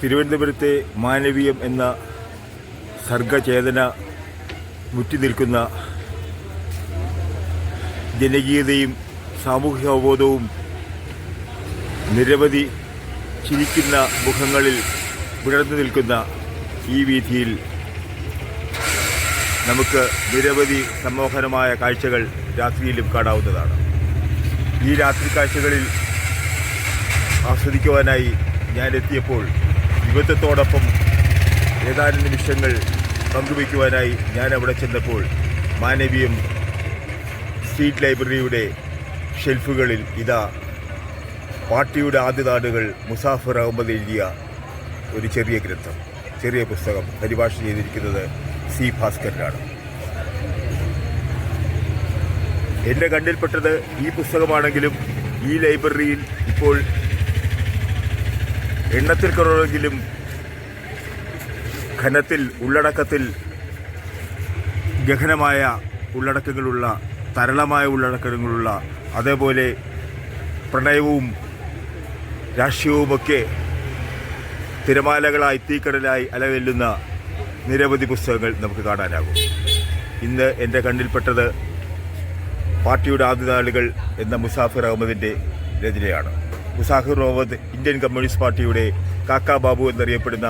തിരുവനന്തപുരത്തെ മാനവീയം എന്ന സർഗചേതന മുറ്റി നിൽക്കുന്ന ജനകീയതയും സാമൂഹിക അവബോധവും നിരവധി ചിരിക്കുന്ന മുഖങ്ങളിൽ വിടർന്നു നിൽക്കുന്ന ഈ വീഥിയിൽ നമുക്ക് നിരവധി സമ്മോഹനമായ കാഴ്ചകൾ രാത്രിയിലും കാണാവുന്നതാണ്. ഈ രാത്രി കാഴ്ചകളിൽ ആസ്വദിക്കുവാനായി ഞാൻ എത്തിയപ്പോൾ യുവത്വത്തോടൊപ്പം ഏതാനും നിമിഷങ്ങൾ പങ്കുവയ്ക്കുവാനായി ഞാൻ അവിടെ ചെന്നപ്പോൾ മാനവീയം സ്ട്രീറ്റ് ലൈബ്രറിയുടെ ഷെൽഫുകളിൽ ഇതാ പാർട്ടിയുടെ ആദ്യ നാടുകൾ മുസാഫർ അഹമ്മദ് എഴുതിയ ഒരു ചെറിയ ഗ്രന്ഥം ചെറിയ പുസ്തകം പരിഭാഷ ചെയ്തിരിക്കുന്നത് സി ഭാസ്കരനാണ്. എന്റെ കണ്ണിൽപ്പെട്ടത് ഈ പുസ്തകമാണെങ്കിലും ഈ ലൈബ്രറിയിൽ ഇപ്പോൾ എണ്ണത്തിൽ കുറവെങ്കിലും ഘനത്തിൽ ഉള്ളടക്കത്തിൽ ഗഹനമായ ഉള്ളടക്കങ്ങളുള്ള തരളമായ ഉള്ളടക്കങ്ങളുള്ള അതേപോലെ പ്രണയവും രാഷ്ട്രീയവുമൊക്കെ തിരമാലകളായി തീക്കടലായി അലവെല്ലുന്ന നിരവധി പുസ്തകങ്ങൾ നമുക്ക് കാണാനാകും. ഇന്ന് എന്റെ കണ്ണിൽപ്പെട്ടത് പാർട്ടിയുടെ ആദ്യ നാളുകൾ എന്ന മുസാഫിർ അഹമ്മദിന്റെ രചനയാണ്. മുസാഫിർ അഹമ്മദ് ഇന്ത്യൻ കമ്മ്യൂണിസ്റ്റ് പാർട്ടിയുടെ കാക്ക ബാബു എന്നറിയപ്പെടുന്ന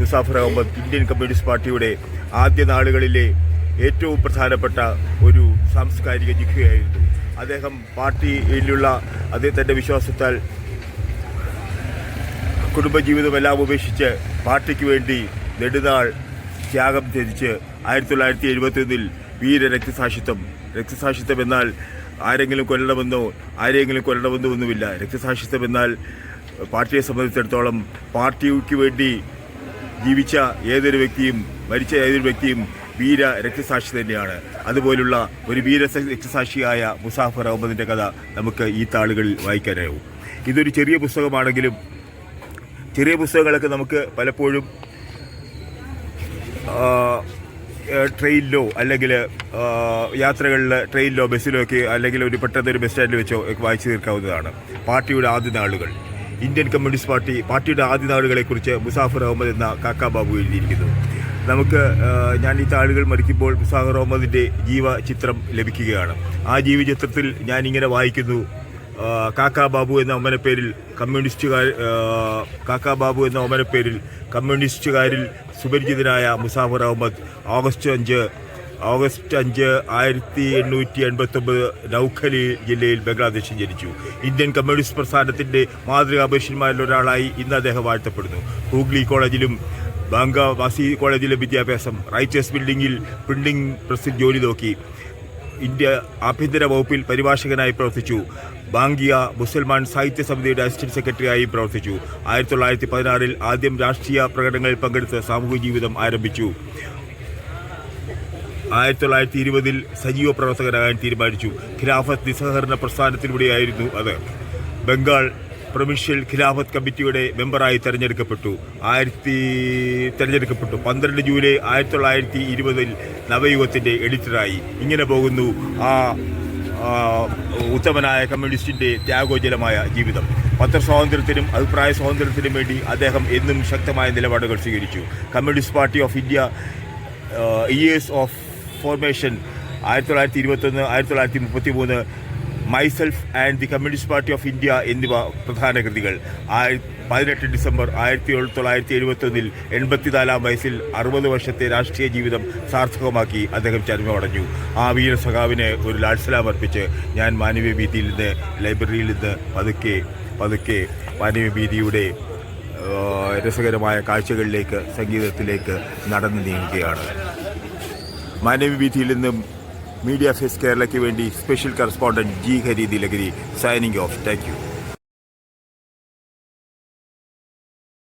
മുസാഫിർ അഹമ്മദ് ഇന്ത്യൻ കമ്മ്യൂണിസ്റ്റ് പാർട്ടിയുടെ ആദ്യ നാളുകളിലെ ഏറ്റവും പ്രധാനപ്പെട്ട ഒരു സാംസ്കാരിക ജിഖയായിരുന്നു. അദ്ദേഹം പാർട്ടിയിലുള്ള അദ്ദേഹത്തിന്റെ വിശ്വാസത്താൽ കുടുംബജീവിതമെല്ലാം ഉപേക്ഷിച്ച് പാർട്ടിക്ക് വേണ്ടി നെടുനാൾ ത്യാഗം ത്യജിച്ച് ആയിരത്തി തൊള്ളായിരത്തി എഴുപത്തിയൊന്നിൽ വീര രക്തസാക്ഷിത്വം രക്തസാക്ഷിത്വം എന്നാൽ ആരെങ്കിലും കൊല്ലണമെന്നോ ആരെങ്കിലും കൊല്ലണമെന്നോ ഒന്നുമില്ല രക്തസാക്ഷിത്വം എന്നാൽ പാർട്ടിയെ സംബന്ധിച്ചിടത്തോളം പാർട്ടിക്ക് വേണ്ടി ജീവിച്ച ഏതൊരു വ്യക്തിയും മരിച്ച ഏതൊരു വ്യക്തിയും വീര രക്തസാക്ഷി തന്നെയാണ്. അതുപോലുള്ള ഒരു വീര രക്തസാക്ഷിയായ മുസാഫർ അഹമ്മദിന്റെ കഥ നമുക്ക് ഈ താളുകളിൽ വായിക്കാനാവും. ഇതൊരു ചെറിയ പുസ്തകമാണെങ്കിലും ചെറിയ പുസ്തകങ്ങളൊക്കെ നമുക്ക് പലപ്പോഴും ട്രെയിനിലോ അല്ലെങ്കിൽ യാത്രകളിൽ ട്രെയിനിലോ ബസ്സിലോ ഒക്കെ അല്ലെങ്കിൽ ഒരു പെട്ടെന്ന് ഒരു ബസ് സ്റ്റാൻഡിൽ വെച്ചോ ഒക്കെ വായിച്ചു തീർക്കാവുന്നതാണ് പാർട്ടിയുടെ ആദ്യ നാളുകൾ. ഇന്ത്യൻ കമ്മ്യൂണിസ്റ്റ് പാർട്ടി പാർട്ടിയുടെ ആദ്യ നാളുകളെക്കുറിച്ച് മുസാഫർ അഹമ്മദ് എന്ന കാക്ക ബാബു എഴുതിയിരിക്കുന്നു. നമുക്ക് ഞാൻ ഈ താളുകൾ മറിക്കുമ്പോൾ മുസാഫർ അഹമ്മദിന്റെ ജീവചിത്രം ലഭിക്കുകയാണ്. ആ ജീവചിത്രത്തിൽ ഞാനിങ്ങനെ വായിക്കുന്നു കാക്കാ എന്ന ഒമനപ്പേരിൽ കമ്മ്യൂണിസ്റ്റുകാർ കാക്കാ എന്ന ഒമനപ്പേരിൽ കമ്മ്യൂണിസ്റ്റുകാരിൽ സുപരിചിതനായ മുസാഫർ അഹമ്മദ് ഓഗസ്റ്റ് അഞ്ച് ഓഗസ്റ്റ് അഞ്ച് ആയിരത്തി എണ്ണൂറ്റി എൺപത്തൊമ്പത് നൗഖലി ജില്ലയിൽ ബംഗ്ലാദേശിൽ ജനിച്ചു. ഇന്ത്യൻ കമ്മ്യൂണിസ്റ്റ് പ്രസ്ഥാനത്തിന്റെ മാതൃകാ പുരുഷന്മാരിൽ ഒരാളായി ഇന്ന് അദ്ദേഹം വാഴ്ത്തപ്പെടുന്നു. ഹൂഗ്ലി കോളേജിലും ബാങ്ക വാസി കോളേജിലെ വിദ്യാഭ്യാസം റൈറ്റേഴ്സ് ബിൽഡിങ്ങിൽ പ്രിന്റിംഗ് പ്രസിൽ ജോലി നോക്കി. ഇന്ത്യ ആഭ്യന്തര വകുപ്പിൽ പരിഭാഷകനായി പ്രവർത്തിച്ചു. ബാങ്കിയ മുസൽമാൻ സാഹിത്യ സമിതിയുടെ അസിസ്റ്റന്റ് സെക്രട്ടറിയായി പ്രവർത്തിച്ചു. ആയിരത്തി തൊള്ളായിരത്തി പതിനാറിൽ ആദ്യം രാഷ്ട്രീയ പ്രകടനങ്ങളിൽ പങ്കെടുത്ത് സാമൂഹിക ജീവിതം ആരംഭിച്ചു. ആയിരത്തി തൊള്ളായിരത്തി ഇരുപതിൽ സജീവ പ്രവർത്തകനാകാൻ തീരുമാനിച്ചു. ഖിലാഫത്ത് നിസ്സഹകരണ പ്രസ്ഥാനത്തിലൂടെയായിരുന്നു അത്. ബംഗാൾ പ്രൊവിൻഷ്യൽ ഖിലാഫത്ത് കമ്മിറ്റിയുടെ മെമ്പറായി തെരഞ്ഞെടുക്കപ്പെട്ടു. ആയിരത്തി തെരഞ്ഞെടുക്കപ്പെട്ടു. പന്ത്രണ്ട് ജൂലൈ ആയിരത്തി തൊള്ളായിരത്തി ഇരുപതിൽ നവയുഗത്തിന്റെ എഡിറ്ററായി. ഇങ്ങനെ പോകുന്നു ആ ഉത്തമനായ കമ്മ്യൂണിസ്റ്റിന്റെ ത്യാഗോജലമായ ജീവിതം. പത്രസ്വാതന്ത്ര്യത്തിനും അഭിപ്രായ സ്വാതന്ത്ര്യത്തിനും വേണ്ടി അദ്ദേഹം എന്നും ശക്തമായ നിലപാടുകൾ സ്വീകരിച്ചു. Communist party of India years of formation ആയിരത്തി തൊള്ളായിരത്തി ഇരുപത്തൊന്ന് ആയിരത്തി തൊള്ളായിരത്തി മുപ്പത്തി മൂന്ന് myself and the communist party of India എന്നിവ പ്രധാന കൃതികൾ. പതിനെട്ട് ഡിസംബർ ആയിരത്തി തൊള്ളായിരത്തി എഴുപത്തൊന്നിൽ എൺപത്തിനാലാം വയസ്സിൽ അറുപത് വർഷത്തെ രാഷ്ട്രീയ ജീവിതം സാർത്ഥകമാക്കി അദ്ദേഹം ചരമമടഞ്ഞു. ആ വീര സഖാവിനെ ഒരു ലാഡ്സലാം അർപ്പിച്ച് ഞാൻ മാനവീയ വീതിയിൽ നിന്ന് ലൈബ്രറിയിൽ നിന്ന് പതുക്കെ പതുക്കെ മാനവീയ വീതിയുടെ രസകരമായ കാഴ്ചകളിലേക്ക് സംഗീതത്തിലേക്ക് നടന്നു നീങ്ങുകയാണ്. മാനവീയ വീതിയിൽ നിന്നും മീഡിയ ഫേസ് കേരളയ്ക്ക് വേണ്ടി special correspondent G Hari Dilagiri signing off thank